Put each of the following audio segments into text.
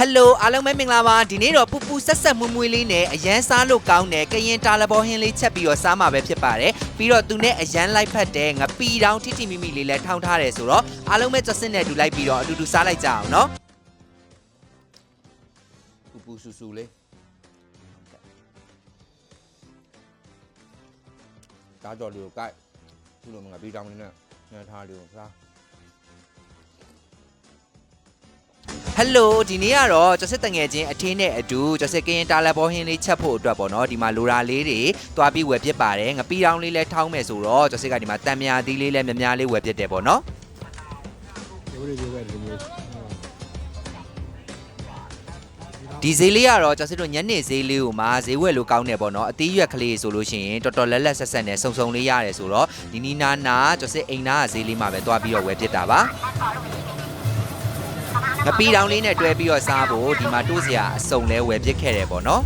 ဟယ်လိုအားလုံးပဲမင်္ဂလာပါဒီနေ့တော့ပူပူဆက်ဆက်မွမွေးလေးနဲ့အရန်စားလို့ကောင်းတယ်ကရင်တာလဘောဟင်းလေးချက်ပြီးတော့စားမှာပဲဖြစ်ပါတယ်ပြီးတော့သူနဲ့အရန်လိုက်ဖက်တဲ့ငပီတောင်ထိထိမိမိလေးလည်းထောင်းထားတယ်ဆိုတော့အားလုံးပဲကြွစစ်နဲ့တူလိုက်ပြီးတော့အတူတူစားလိုက်ကြအောင်နော်ပူပူဆူဆူလေးကားကြော်လေးကိုကြိုက်ခုလိုငပီတောင်လေးနဲ့ညထားလေးကိုစား ဟယ်လိုဒီနေ့ကတော့ကျစစ်တငယ်ချင်းအထင်းနဲ့အတူကျစစ်ကရင်တာလက်ဘောဟင်းလေးချက်ဖို့အတွက်ပေါ့နော်ဒီမှာလိုရာလေးတွေတွားပြီးဝယ်ပြစ်ပါတယ်ငပီတောင်လေးလည်းထောင်းမယ်ဆိုတော့ကျစစ်ကဒီမှာတံမြာသီးလေးလည်းများများလေးဝယ်ပြစ်တယ်ပေါ့နော်ရိုးရိုးရိုးပဲဒီမျိုးဒီဈေးလေးကတော့ကျစစ်တို့ညနေဈေးလေးကိုမှဈေးဝယ်လို့ကောင်းတယ်ပေါ့နော်အသီးရွက်ကလေးဆိုလို့ရှိရင်တော်တော်လက်လက်ဆက်ဆက်နဲ့စုံစုံလေးရတယ်ဆိုတော့ဒီနီနာနာကျစစ်အိမ်နာကဈေးလေးမှာပဲတွားပြီးတော့ဝယ်ပြစ်တာပါ ငပီတောင်လေးနဲ့တွဲပြီးတော့စားဖို့ဒီမှာတိုးစရာအစုံလဲဝယ်ပြစ်ခဲ့တယ်ပေါ့နော်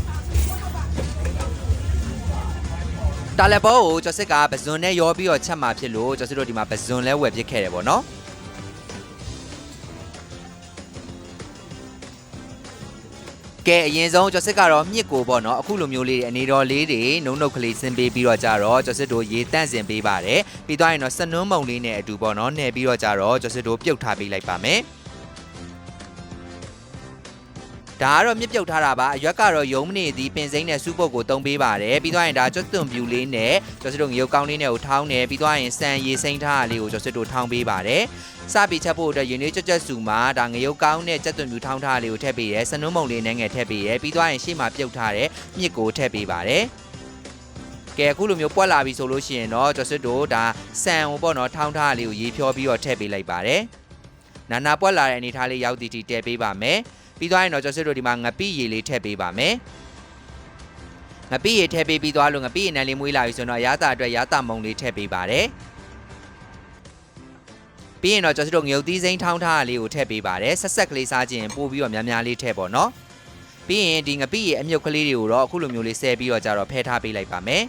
တာလက်ဘောကိုကျော်စစ်ကပဇွန်နဲ့ရောပြီးတော့ချက်မှာဖြစ်လို့ကျော်စစ်တို့ဒီမှာပဇွန်လဲဝယ်ပစ်ခဲ့တယ်ပေါ့နော်ကဲအရင်ဆုံးကျော်စစ်ကတော့မြစ်ကိုပေါ့နော်အခုလိုမျိုးလေးတွေအနေတော်လေးတွေနှုံနှုတ်ကလေးဆင်းပေးပြီးတော့ကြတော့ကျော်စစ်တို့ရေတန့်စင်ပေးပါတယ်ပြီးသွားရင်တော့စနွန်းမုံလေးနဲ့အတူပေါ့နော်နှဲပြီးတော့ကြတော့ကျော်စစ်တို့ပြုတ်ထားပေးလိုက်ပါမယ် ဒါကတော့မြစ်ပြုတ်ထားတာပါအရွက်ကတော့ယုံမနေသည်ပင်စိမ့်နဲ့စူးပုတ်ကိုတုံးပေးပါတယ်ပြီးသွားရင်ဒါကျွတ်သွန်ပြူလေးနဲ့ကျော်စစ်တို့ငရုတ်ကောင်းလေးနဲ့ကိုထောင်းတယ်ပြီးသွားရင်စံရေစိမ့်ထားတာလေးကိုကျော်စစ်တို့ထောင်းပေးပါတယ်စပြီးချက်ဖို့အတွက်ရင်းနှီးကြက်ကြက်စုမှာဒါငရုတ်ကောင်းနဲ့ကြက်သွန်ပြူထောင်းထားတာလေးကိုထည့်ပေးရဲစနုံးမုံလေးနဲ့ငယ်ထည့်ပေးရဲပြီးသွားရင်ရှေ့မှာပြုတ်ထားတဲ့မြစ်ကိုထည့်ပေးပါတယ်ကဲအခုလိုမျိုးပွက်လာပြီဆိုလို့ရှိရင်တော့ကျော်စစ်တို့ဒါစံကိုပေါ့နော်ထောင်းထားတာလေးကိုရေဖြောပြီးတော့ထည့်ပေးလိုက်ပါတယ်နာနာပွက်လာတဲ့အနေထားလေးရောက်တီတီတည်ပေးပါမယ် ပြီးသွားရင်တော့ကျွန်တော်တို့ဒီမှာငပိရည်လေးထည့်ပေးပါမယ်ငပိရည်ထည့်ပေးပြီးသွားလို့ငပိရည်နန်းလေးမွေးလာပြီဆိုတော့ရတာအတွက်ရတာမုံလေးထည့်ပေးပါတယ်ပြီးရင်တော့ကျွန်တော်တို့ငရုတ်သီးစိမ်းထောင်းထားတာလေးကိုထည့်ပေးပါတယ်ဆက်ဆက်ကလေးစားခြင်းပို့ပြီးတော့များများလေးထည့်ပေါ့နော်ပြီးရင်ဒီငပိရည်အမြုပ်ကလေးတွေကိုတော့အခုလိုမျိုးလေးဆဲပြီးတော့ကြတော့ဖဲထားပေးလိုက်ပါမယ်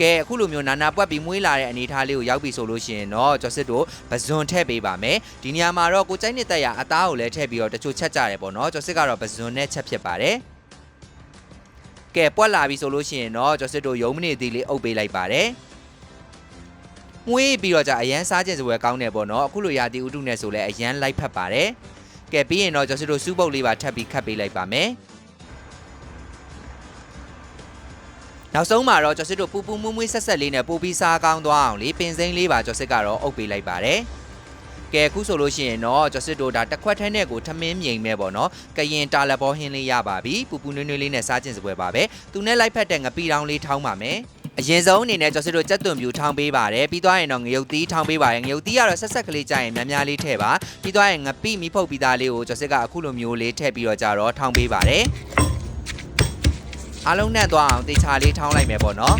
ကဲအခုလိုမျိုးနာနာပွက်ပြီးမွေးလာတဲ့အနေအထားလေးကိုရောက်ပြီဆိုလို့ရှိရင်တော့ကျော်စစ်တို့ပဇွန်ထည့်ပေးပါမယ်ဒီနေရာမှာတော့ကိုကြိုက်နေတဲ့ရအသားကိုလည်းထည့်ပြီးတော့တချို့ချက်ကြတယ်ပေါ့နော်ကျော်စစ်ကတော့ပဇွန်နဲ့ချက်ဖြစ်ပါတယ်ကဲပွက်လာပြီဆိုလို့ရှိရင်တော့ကျော်စစ်တို့ယုံမနေသေးလေးအုပ်ပေးလိုက်ပါတယ်မွေးပြီးတော့じゃအရန်စားခြင်းစပွဲကောင်းတယ်ပေါ့နော်အခုလိုရာတီဥတုနဲ့ဆိုလဲအရန်လိုက်ဖက်ပါတယ်ကဲပြီးရင်တော့ကျော်စစ်တို့စူးပုတ်လေးပါထပ်ပြီးခတ်ပေးလိုက်ပါမယ် နောက်ဆုံးမှာတော့ကျော်စစ်တို့ပူပူမွမွေးဆက်ဆက်လေးနဲ့ပို့ပြီးစားကောင်းသွားအောင်လေပင်စိမ့်လေးပါကျော်စစ်ကတော့အုပ်ပေးလိုက်ပါတယ်ကဲအခုဆိုလို့ရှိရင်တော့ကျော်စစ်တို့ဒါတစ်ခွက်ထဲနဲ့ကိုထမင်းမြိန်မဲ့ပေါ့နော်ကရင်တာလက်ဘောဟင်းလေးရပါပြီပူပူနွေးနွေးလေးနဲ့စားခြင်းစပွဲပါပဲသူနဲ့လိုက်ဖက်တဲ့ငပီတောင်လေးထောင်းပါမယ်အရင်ဆုံးအနေနဲ့ကျော်စစ်တို့ကြက်သွန်ပြူထောင်းပေးပါတယ်ပြီးသွားရင်တော့ငရုတ်သီးထောင်းပေးပါတယ်ငရုတ်သီးကတော့ဆက်ဆက်ကလေးကြရင်များများလေးထည့်ပါပြီးသွားရင်ငပိမီဖုတ်ပြီးသားလေးကိုကျော်စစ်ကအခုလိုမျိုးလေးထည့်ပြီးတော့ကြတော့ထောင်းပေးပါတယ် အားလုံးနဲ့သွားအောင်တေချာလေးထောင်းလိုက်မယ်ပေါ့နော်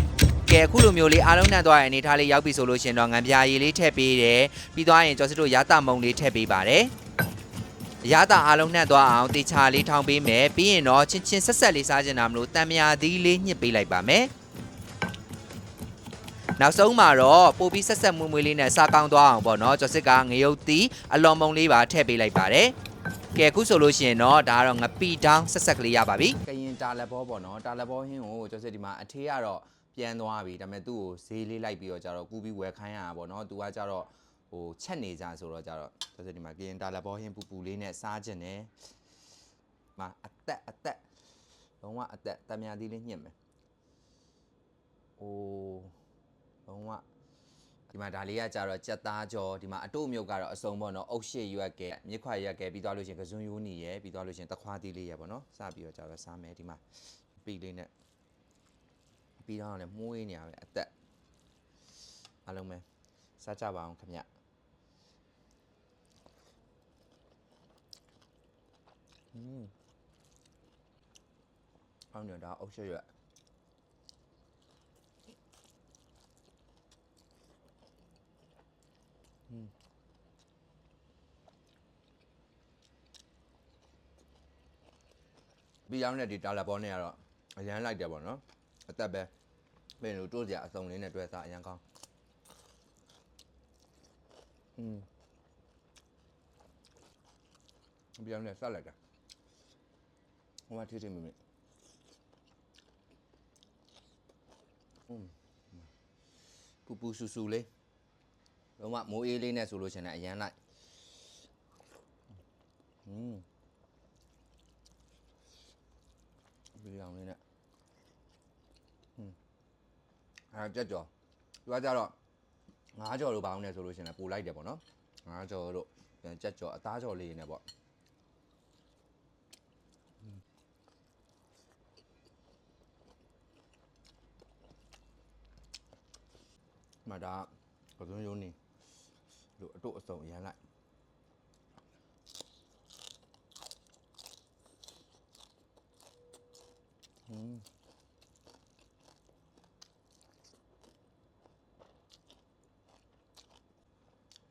ကဲအခုလိုမျိုးလေးအားလုံးနဲ့သွားရင်အနေထားလေးရောက်ပြီဆိုလို့ရှရင်တော့ငံပြာရည်လေးထည့်ပေးတယ်ပြီးသွားရင်ကျော်စစ်တို့ရတာမုံလေးထည့်ပေးပါတယ်ရတာအားလုံးနဲ့သွားအောင်တေချာလေးထောင်းပေးမယ်ပြီးရင်တော့ချင်းချင်းဆက်ဆက်လေးစားချင်တာမလို့တံမြာသီးလေးညှစ်ပေးလိုက်ပါမယ်နောက်ဆုံးမှာတော့ပိုပြီးဆက်ဆက်မွေးမွေးလေးနဲ့စားကောင်းသွားအောင်ပေါ့နော်ကျော်စစ်ကငရုတ်သီးအလွန်မုံလေးပါထည့်ပေးလိုက်ပါတယ်ကဲအခုဆိုလို့ရှိရင်တော့ဒါကတော့ငပီတောင်းဆက်ဆက်ကလေးရပါပြီက ရင်တာလက်ဘောပေါ့နော်တာလက်ဘောဟင်းကိုကျော်စစ်ဒီမှာအထေးကတော့ပြန်သွားပြီဒါပေမဲ့သူ့ကိုဈေးလေးလိုက်ပြီးတော့ကြတော့ကူပြီးဝယ်ခိုင်းရတာပေါ့နော်သူကကြတော့ဟိုချက်နေကြဆိုတော့ကြတော့ကျော်စစ်ဒီမှာကရင်တာလက်ဘောဟင်းပူပူလေးနဲ့စားခြင်းနဲ့မှာအသက်အသက်လုံးဝအသက်တမယာသီးလေးညှစ်မယ်အိုးလုံးဝ ဒီမှာဒါလေးကကြတော့ကြက်သားကြောဒီမှာအတုမြုပ်ကတော့အစုံပေါ့နော်အုတ်ရှစ်ရွက်ကဲမြစ်ခွာရွက်ကဲပြီးသွားလို့ရှရင်ကစွန်းယိုးနီရယ်ပြီးသွားလို့ရှရင်တခွားသီးလေးရယ်ပေါ့နော်စပြီးတော့ကြတော့စားမယ်ဒီမှာပီလေးနဲ့ပြီးတော့လည်းမှုေးနေရပဲအသက်အားလုံးပဲစားကြပါအောင်ခင်ဗျอืมအောင်ညဒါအုတ်ရှစ်ရွက် ပြီးရောက်တဲ့ဒီတာလာဘောနဲ့ကတော့အရန်လိုက်တယ်ပေါ့နော်အသက်ပဲဘယ်လိုတိုးစရာအစုံလေးနဲ့တွဲစားအရန်ကောင်းอืมပြီးရောက်နေဆက်လိုက်တာ ဟိုမှာထိထိမိမိอืมပူပူဆူဆူလေးလုံးဝမိုးအေးလေးနဲ့ဆိုလို့ရှရင်လည်းအရန်လိုက် လေးနဲ့อืมအဲကြက်ကြော်သူကကြတော့ငါးကြော်လိုပေါင်းနေဆိုလို့ရှရင်လည်းပူလိုက်တယ်ပေါ့နော်ငါးကြော်တို့ပြန်ကြက်ကြော်အသားကြော်လေးနဲ့ပေါ့မှာဒါကစုံယုံနေလို့အတော့အစုံရမ်းလိုက် ဟင်း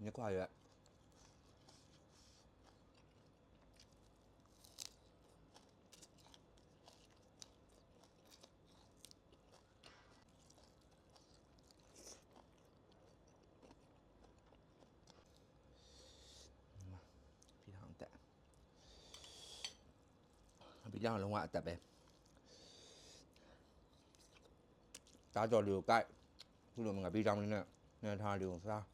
ညခွာရပြီးတော့အတက်ပြီးတော့လုံးဝအတက်ပဲ တားကြော်လေးကိုကြိုက်ခုလိုငါပြီးတောင်းလေးနဲ့နေထားလေးကိုစား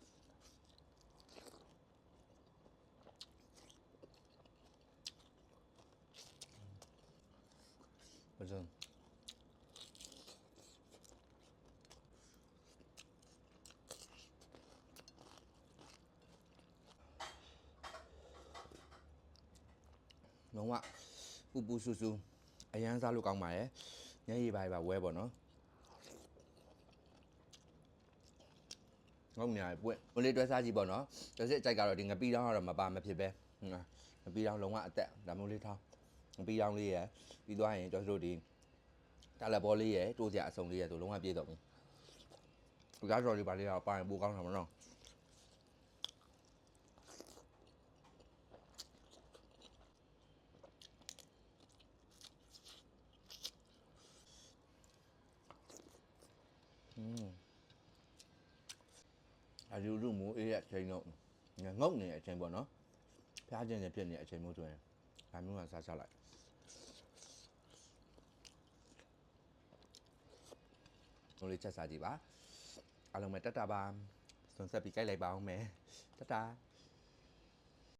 ပဇွန်လုံးဝပူပူဆူဆူအရန်စားလို့ကောင်းပါရဲ့ညရည်ပါပါဝဲပေါ့နော် ငုံနေရပွင့်ဘလေးတွဲစားကြည့်ပေါ့နော်တစ်စစ်အကြိုက်ကတော့ဒီငပီးတောင်းကတော့မပါမဖြစ်ပဲဟုတ်လားငပီးတောင်းလုံးဝအသက်ဒါမျိုးလေးထောင်းငပီးတောင်းလေးရယ်ပြီးသွားရင်ကျွန်တော်တို့ဒီတာလက်ဘောလေးရယ်တိုးစရာအစုံလေးရယ်ဆိုလုံးဝပြည့်တော့ပြီဒီကားကြော်လေးပါလေးတော့ပါရင်ပိုကောင်းတာမနော် အလူလူမိုးအေးတဲ့အချိန်တော့ငငုတ်နေတဲ့အချိန်ပေါ့နော်ဖျားခြင်းနဲ့ဖြစ်နေတဲ့အချိန်မျိုးဆိုရင်ဒါမျိုးကစားချလိုက်ဘိုးလေးချက်စားကြည့်ပါအားလုံးပဲတက်တာပါစွန်ဆက်ပြီးကြိုက်လိုက်ပါအောင်မယ်တက်တာ